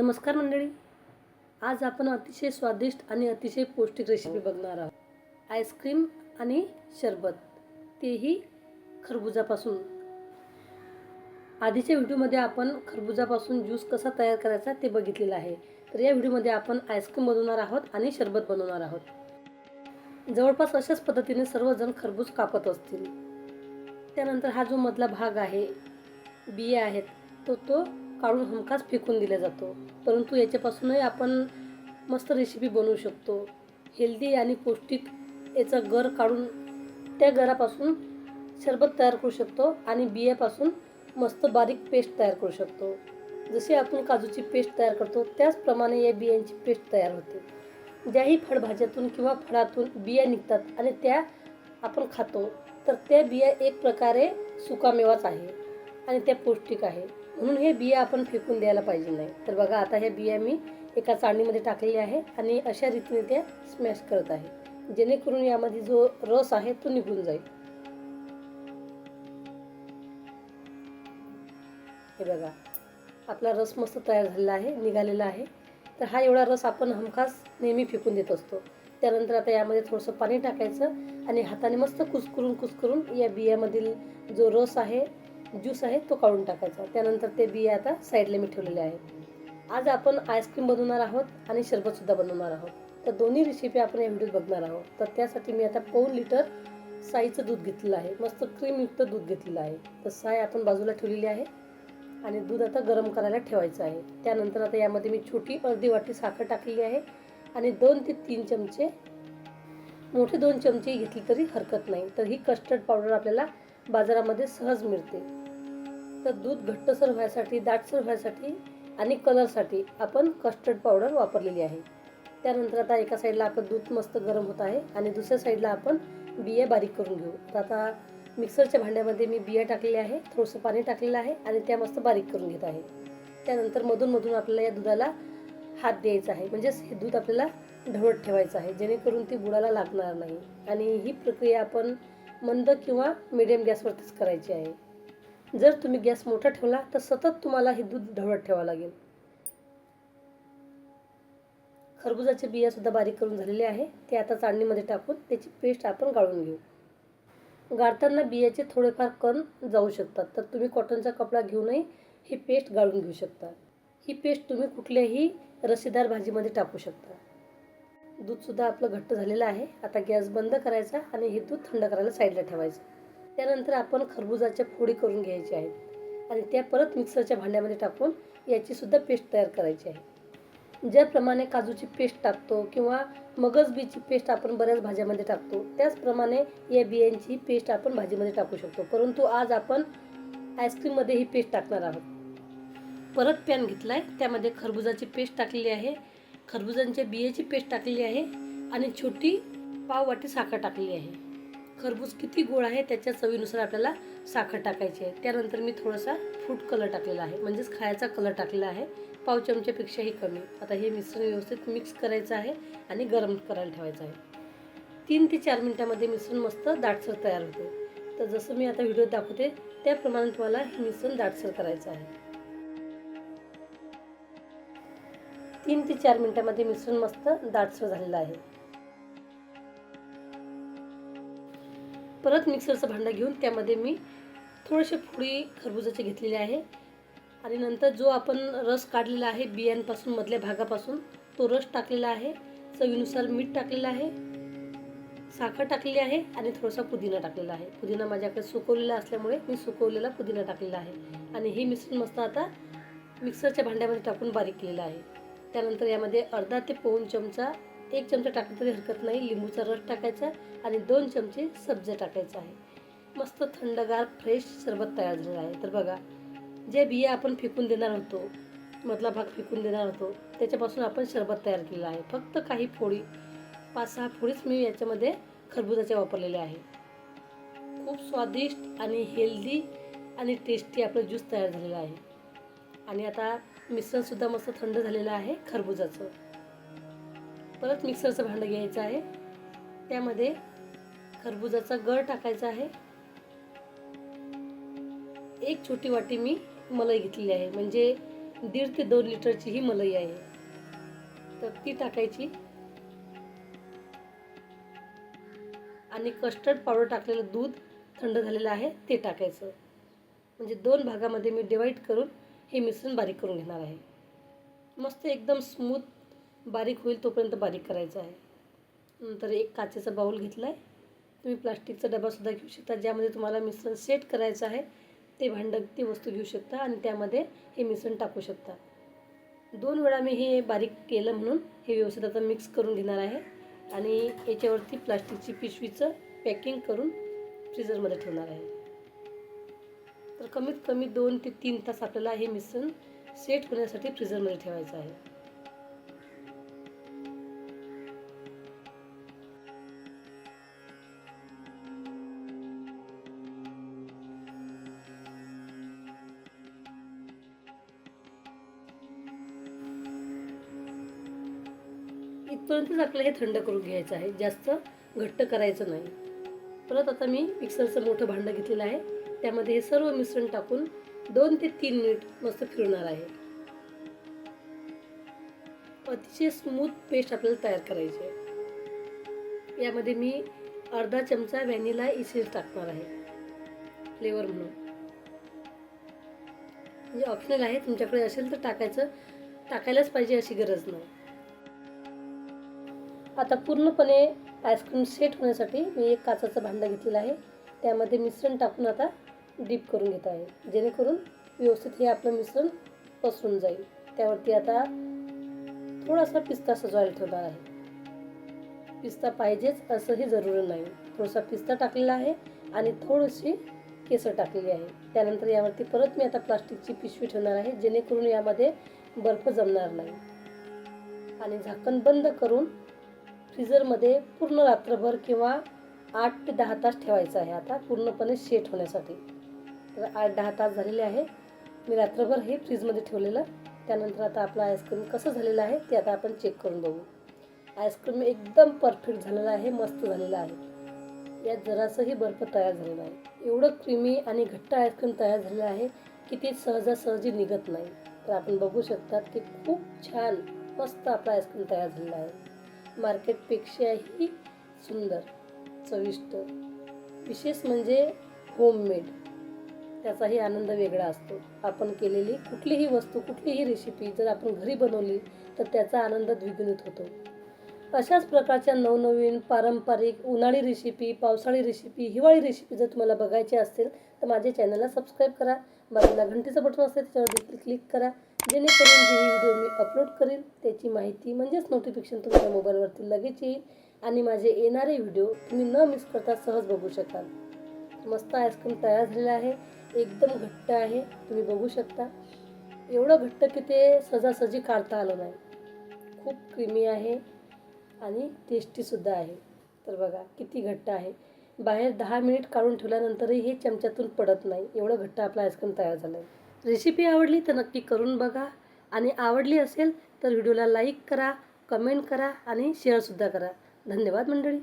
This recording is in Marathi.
नमस्कार मंडळी. आज आपण अतिशय स्वादिष्ट आणि अतिशय पौष्टिक रेसिपी बघणार आहोत. आईस्क्रीम आणि शरबत. तेही खरबुजापासून. आधीच्या व्हिडिओमध्ये आपण खरबुजापासून ज्यूस कसा तयार करायचा ते बघितलेलं आहे. तर या व्हिडिओमध्ये आपण आईस्क्रीम बनवणार आहोत आणि शरबत बनवणार आहोत. जवळपास अशाच पद्धतीने सर्वजण खरबूज कापत असतील. त्यानंतर हा जो मधला भाग आहे बिया आहेत तो तो काढून हमखास फेकून दिला जातो. परंतु याच्यापासूनही आपण मस्त रेसिपी बनवू शकतो. हेल्दी आणि पौष्टिक याचा गर काढून त्या गरापासून सरबत तयार करू शकतो आणि बियापासून मस्त बारीक पेस्ट तयार करू शकतो. जशी आपण काजूची पेस्ट तयार करतो त्याचप्रमाणे या बियांची पेस्ट तयार होते. ज्याही फळभाज्यातून किंवा फळातून बिया निघतात आणि त्या आपण खातो तर त्या बिया एक प्रकारे सुकामेवाच आहे आणि त्या पौष्टिक आहे. म्हणून हे बिया आपण फेकून द्यायला पाहिजे नाही. तर बघा आता ह्या बिया मी एका चाळणीमध्ये टाकलेल्या आहे आणि अशा रीतीने त्या स्मॅश करत आहे. जेणेकरून यामध्ये जो रस आहे तो निघून जाईल. हे बघा आपला रस मस्त तयार झालेला आहे निघालेला आहे. तर हा एवढा रस आपण हमखास नेहमी फेकून देत असतो. त्यानंतर आता यामध्ये थोडंसं पाणी टाकायचं आणि हाताने मस्त कुसकरून कुसकरून या बियामधील जो रस आहे ज्यूस आहे तो काढून टाकायचा. त्यानंतर ते बिया आता साईडला मी ठेवलेले आहे आज आपण आईस्क्रीम बनवणार आहोत आणि शरबतसुद्धा बनवणार आहोत. तर दोन्ही रेसिपी आपण या व्हिडिओत बघणार आहोत. तर त्यासाठी मी आता पाऊन लिटर साईचं दूध घेतलेलं आहे. मस्त क्रीमयुक्त दूध घेतलेलं आहे. तर साय आपण बाजूला ठेवलेली आहे आणि दूध आता गरम करायला ठेवायचं आहे. त्यानंतर आता यामध्ये मी छोटी अर्धी वाटी साखर टाकलेली आहे आणि दोन ते तीन चमचे मोठे दोन चमचे घेतली तरी हरकत नाही. तर ही कस्टर्ड पावडर आपल्याला बाजारामध्ये सहज मिळते. तर दूध घट्टसर व्हायसाठी दाटसर व्हायसाठी आणि कलरसाठी आपण कस्टर्ड पावडर वापरलेली आहे. त्यानंतर आता एका साईडला आपण दूध मस्त गरम होत आहे आणि दुसऱ्या साईडला आपण बिया बारीक करून घेऊ. तर आता मिक्सरच्या भांड्यामध्ये मी बिया टाकलेल्या आहे थोडंसं पाणी टाकलेलं आहे आणि त्या मस्त बारीक करून घेत आहे. त्यानंतर मधून मधून आपल्याला या दुधाला हात द्यायचा आहे. म्हणजेच हे दूध आपल्याला ढवळत ठेवायचं आहे जेणेकरून ती बुडाला लागणार नाही. आणि ही प्रक्रिया आपण मंद किंवा मिडियम गॅसवरतीच करायची आहे. जर तुम्ही गॅस मोठा ठेवला तर सतत तुम्हाला हे दूध ढवळत ठेवावं लागेल. खरबुजाचे बिया सुद्धा बारीक करून झालेले आहे. ते आता चाळणीमध्ये टाकून त्याची पेस्ट आपण गाळून घेऊ. गाळताना बियाचे थोडेफार कण जाऊ शकतात तर तुम्ही कॉटनचा कपडा घेऊनही ही पेस्ट गाळून घेऊ शकता. ही पेस्ट तुम्ही कुठल्याही रसेदार भाजीमध्ये टाकू शकता. दूधसुद्धा आपलं घट्ट झालेलं आहे. आता गॅस बंद करायचा आणि हे दूध थंड करायला साईडला ठेवायचं. त्यानंतर आपण खरबुजाच्या फोडी करून घ्यायच्या आहेत. आणि त्या परत मिक्सरच्या भांड्यामध्ये टाकून याचीसुद्धा पेस्ट तयार करायची आहे. ज्याप्रमाणे काजूची पेस्ट टाकतो किंवा मगज बीची पेस्ट आपण बऱ्याच भाज्यामध्ये टाकतो त्याचप्रमाणे या बियांची पेस्ट आपण भाजीमध्ये टाकू शकतो. परंतु आज आपण आईस्क्रीममध्ये ही पेस्ट टाकणार आहोत. परत पॅन घेतला आहे त्यामध्ये खरबुजाची पेस्ट टाकलेली आहे. खरबुजांच्या बियाची पेस्ट टाकलेली आहे आणि छोटी पाव वाटी साखर टाकलेली आहे. खरबूज किती गोड आहे त्याच्या चवीनुसार आपल्याला साखर टाकायची आहे. त्यानंतर मी थोडासा फूड कलर टाकलेला आहे. म्हणजेच खायचा कलर टाकलेला आहे. पाव चमच्यापेक्षाही कमी. आता हे मिश्रण व्यवस्थित मिक्स करायचं आहे आणि गरम करायला ठेवायचं आहे. तीन ते चार मिनटामध्ये मिश्रण मस्त दाटसर तयार होते. तर जसं मी आता व्हिडिओ दाखवते त्याप्रमाणे तुम्हाला हे मिश्रण दाटसर करायचं आहे. तीन ते चार मिनटामध्ये मिश्रण मस्त दाटसर झालेलं आहे. परत मिक्सरचं भांडं घेऊन त्यामध्ये मी थोडेसे फुडी खरबुजाचे घेतलेले आहे. आणि नंतर जो आपण रस काढलेला आहे बियांपासून मधल्या भागापासून तो रस टाकलेला आहे. चवीनुसार मीठ टाकलेलं आहे साखर टाकलेली आहे आणि थोडासा पुदिना टाकलेला आहे. पुदिना माझ्याकडे सुकवलेला असल्यामुळे मी सुकवलेला पुदिना टाकलेला आहे. आणि हे मिश्रण मस्त आता मिक्सरच्या भांड्यामध्ये टाकून बारीक केलेलं आहे. त्यानंतर यामध्ये अर्धा ते पाऊण चमचा एक चमचा टाकला तरी हरकत नाही. लिंबूचा रस टाकायचा आणि दोन चमचे सब्जा टाकायचा आहे. मस्त थंडगार फ्रेश सरबत तयार झालं आहे. तर बघा जे बिया आपण फेकून देणार होतो मधला भाग फेकून देणार होतो त्याच्यापासून आपण सरबत तयार केलेलं आहे. फक्त काही फोडी पाच सहा फोडीच मी याच्यामध्ये खरबुजाच्या वापरलेल्या आहे. खूप स्वादिष्ट आणि हेल्दी आणि टेस्टी आपलं ज्यूस तयार झालेलं आहे. आणि आता मिश्रणसुद्धा मस्त थंड झालेलं आहे खरबुजाचं. परत मिक्सरचं भांडं घ्यायचं आहे. त्यामध्ये खरबुजाचा गळ टाकायचा आहे. एक छोटी वाटी मी मलाई घेतलेली आहे. म्हणजे दीड ते दोन लिटरची ही मलई आहे. तर ती टाकायची. आणि कस्टर्ड पावडर टाकलेलं दूध थंड झालेलं आहे ते टाकायचं. म्हणजे दोन भागामध्ये मी डिवाईड करून हे मिश्रण बारीक करून घेणार आहे. मस्त एकदम स्मूथ बारीक होईल तोपर्यंत बारीक करायचं आहे. नंतर एक काचेचा बाऊल घेतला आहे तुम्ही प्लास्टिकचा डबासुद्धा घेऊ शकता. ज्यामध्ये तुम्हाला मिश्रण सेट करायचं आहे ते भांडं ती वस्तू घेऊ शकता आणि त्यामध्ये हे मिश्रण टाकू शकता. दोन वेळा मी हे बारीक केलं म्हणून हे व्यवस्थित आता मिक्स करून घेणार आहे. आणि याच्यावरती प्लास्टिकची पिशवीचं पॅकिंग करून फ्रीजरमध्ये ठेवणार आहे. तर कमीत कमी दोन ते तीन तास आपल्याला हे मिश्रण सेट होण्यासाठी फ्रीजरमध्ये ठेवायचं आहे. इथपर्यंतच आपल्याला हे थंड करून घ्यायचं आहे. जास्त घट्ट करायचं नाही. परत आता मी मिक्सरचं मोठं भांडं घेतलेलं आहे. त्यामध्ये हे सर्व मिश्रण टाकून दोन ते तीन मिनिट मस्त फिरवणार आहे. अतिशय स्मूथ पेस्ट आपल्याला तयार करायची आहे. यामध्ये मी अर्धा चमचा व्हॅनिला इसेन्स टाकणार आहे. फ्लेवर म्हणून. म्हणजे ऑप्शनल आहे तुमच्याकडे असेल तर टाकायचं. टाकायलाच पाहिजे अशी गरज नाही. आता पूर्णपणे आईस्क्रीम सेट होण्यासाठी मी एक काचाचं भांडं घेतलेलं आहे. त्यामध्ये मिश्रण टाकून आता डीप करून घेत आहे. जेणेकरून व्यवस्थित हे आपलं मिश्रण पसरून जाईल. त्यावरती आता थोडासा पिस्ता सजवायला ठेवणार आहे. पिस्ता पाहिजेच असंही जरुरी नाही. थोडासा पिस्ता टाकलेला आहे आणि थोडीशी केसर टाकलेली आहे. त्यानंतर यावरती परत मी आता प्लास्टिकची पिशवी ठेवणार आहे जेणेकरून यामध्ये बर्फ जमणार नाही. आणि झाकण बंद करून फ्रीजरमध्ये पूर्ण रात्रभर किंवा आठ ते दहा तास ठेवायचं आहे. आता पूर्णपणे सेट होण्यासाठी. तर आठ दहा तास झालेले आहे. मी रात्रभर हे फ्रीजमध्ये ठेवलेलं. त्यानंतर आता आपलं आईस्क्रीम कसं झालेलं आहे ते आता आपण चेक करून बघू. आईस्क्रीम एकदम परफेक्ट झालेलं आहे मस्त झालेलं आहे. यात जरासंही बर्फ तयार झालेला आहे एवढं क्रीमी आणि घट्ट आईस्क्रीम तयार झालेलं आहे की ते सहजासहजी निघत नाही. तर आपण बघू शकतात की खूप छान मस्त आपला आईस्क्रीम तयार झालेला आहे. मार्केटपेक्षाही सुंदर चविष्ट. विशेष म्हणजे होममेड त्याचाही आनंद वेगळा असतो. आपण केलेली कुठलीही वस्तू कुठलीही रेसिपी जर आपण घरी बनवली तर त्याचा आनंद द्विगुणित होतो. अशाच प्रकारच्या नवनवीन पारंपरिक उन्हाळी रेसिपी पावसाळी रेसिपी हिवाळी रेसिपी जर तुम्हाला बघायची असतील तर माझ्या चॅनलला सबस्क्राईब करा. बाजूला घंटीचं बटन असते त्याच्यावर देखील क्लिक करा. जेणेकरून जी व्हिडिओ मी अपलोड करेन त्याची माहिती म्हणजेच नोटिफिकेशन तुमच्या मोबाईलवरती लगेच येईल आणि माझे येणारे व्हिडिओ तुम्ही न मिस करता सहज बघू शकाल. मस्त आईस्क्रीम तयार झालेलं आहे एकदम घट्ट आहे तुम्ही बघू शकता. एवढं घट्ट की ते सहजासहजी काढता आलं नाही. खूप क्रीमी आहे आणि टेस्टीसुद्धा आहे. तर बघा किती घट्ट आहे. बाहेर दहा मिनिट काढून ठेवल्यानंतरही हे चमच्यातून पडत नाही. एवढं घट्ट आपलं आईस्क्रीम तयार झालं आहे रेसिपी आवडली तर नक्की करून बघा. आणि आवडली असेल तर व्हिडिओला लाईक करा कमेंट करा आणि शेअरसुद्धा करा. धन्यवाद मंडळी.